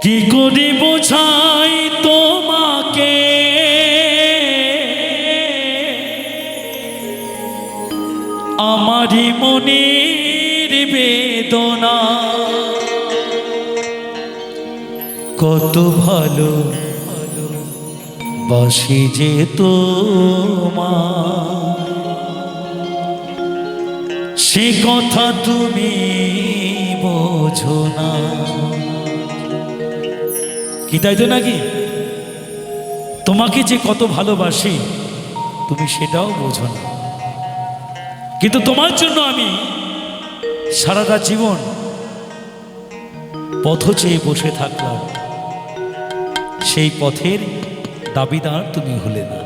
কি করে বোঝাই তোমাকে? আমারই মনের বেদনা। কত ভালো বাসি যে তোমার। সে কথা তুমি বোঝো না। কি তাই তো নাকি? তোমাকে যে কত ভালোবাসি, তুমি সেটাও বোঝো না। কিন্তু তোমার জন্য আমি সারাটা জীবন পথ চেয়ে বসে থাকলাম। সেই পথের দাবিদার তুমি হলে না।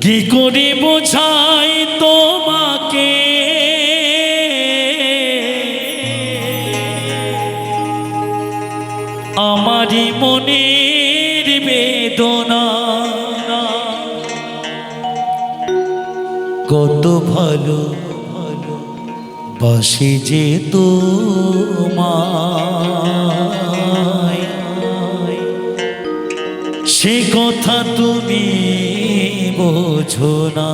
কি করে বোঝাই তোমাকে? আমারই মনের বেদনা। কত ভালো ভালো বাসে যে তোমায়। সে কথা তুমি বোঝো না।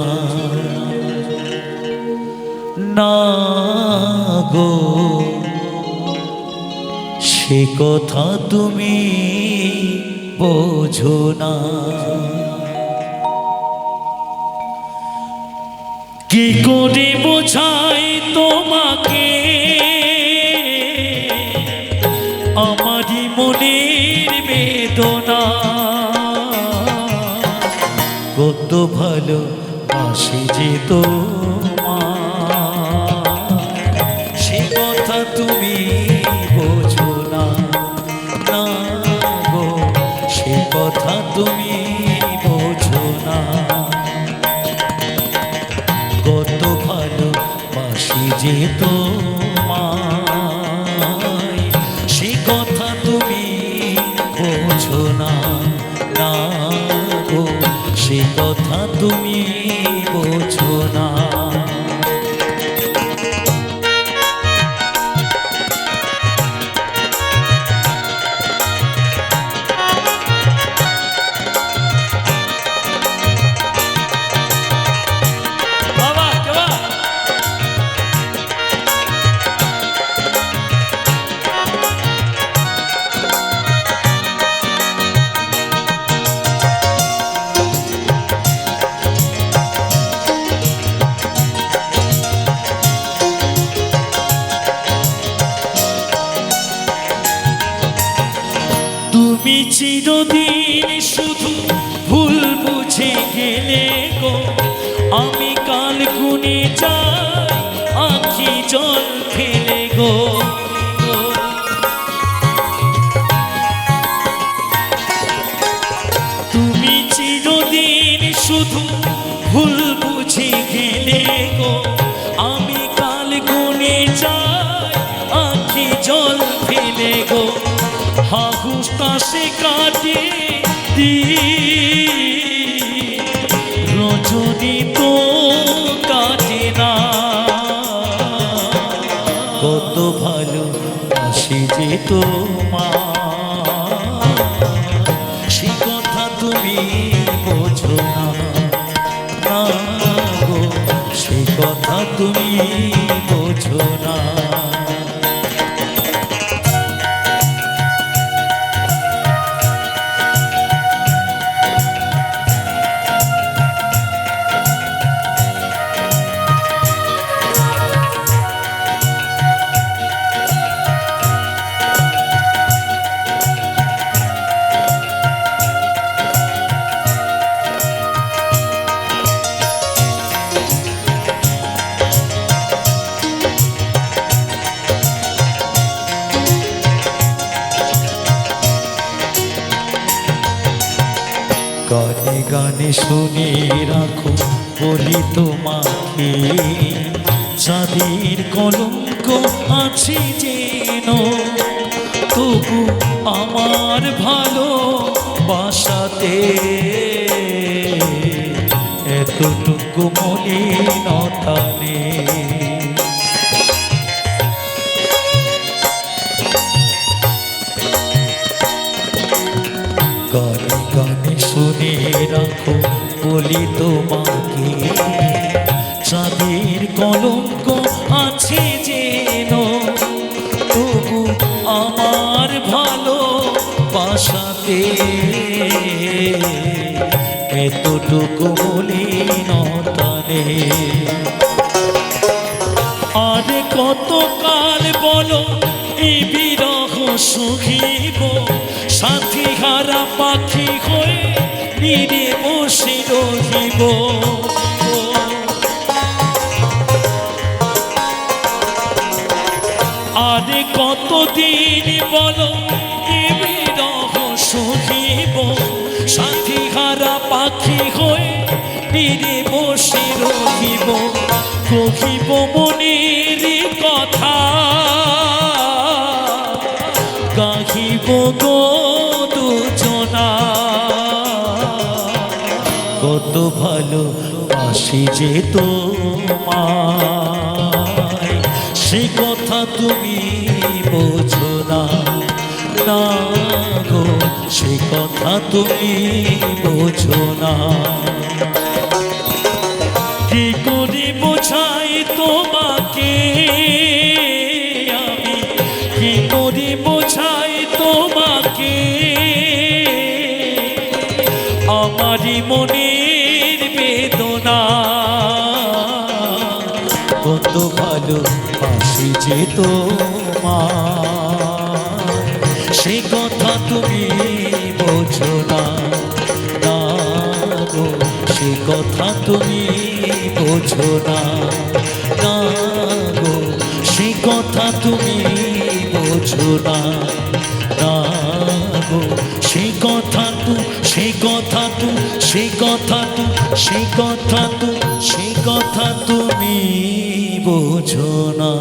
না গো। সে কথা তুমি বোঝো না। কি করে বোঝাই তোমাকে? আমারই মনের বেদনা। কত ভালো বাসি যে তোমার কথা তুমি বোঝো না। কত ভালো বাসি যে তোমায়, সে কথা তুমি বোঝো না। না গো, সে কথা তুমি চিরদিন শুধু ভুল বুঝে গেলে গো। আমি কাল গুনে যাই, আখি জল ফেলে গো। তুমি চিরদিন শুধু ভুল বুঝে গেলে গো। আমি কাল গুনে যাই হাহুসটা সে কাটে রজনী তো কাটে না। কত ভালো আসি যে তোমার গানে শুনে রাখো বলি তোমাকে। চাঁদের কলঙ্ক আছে যেন, তবু আমার ভালো বাসাতে এতটুকু মলিনতা নেই বলি তোমাকে, চাঁদের কলঙ্ক আছে যেন। তবু আমার ভালো বাসাতে এতটুকু বলি নতানে আর কত কাল বলো এই বিরহ সুখিব সাথী হারা পাখি হয়ে নিরে বসে রহিব। আর কতদিন বলো সুখিব সাথী হারা পাখি হয়ে নিরে বসে রহিব। কহিব মনের কথা, গাহিব গো কত ভালো আসি যে তোমায়। সে কথা তুমি বোঝো না না গো, সে কথা তুমি বোঝো না। কি করে বোঝাই তোমাকে আমি? কি করে বোঝাই তোমাকে? আমারই বেদনা কত ভালো পাশে যে তোমার সে কথা তুমি বোঝো না গো। সে কথা তুমি বোঝো না গো। সে কথা তুমি বোঝো না গো। সে কথা তু সে কথা তু সে কথা তু সে কথা তো সে কথা তুমি বোঝো না।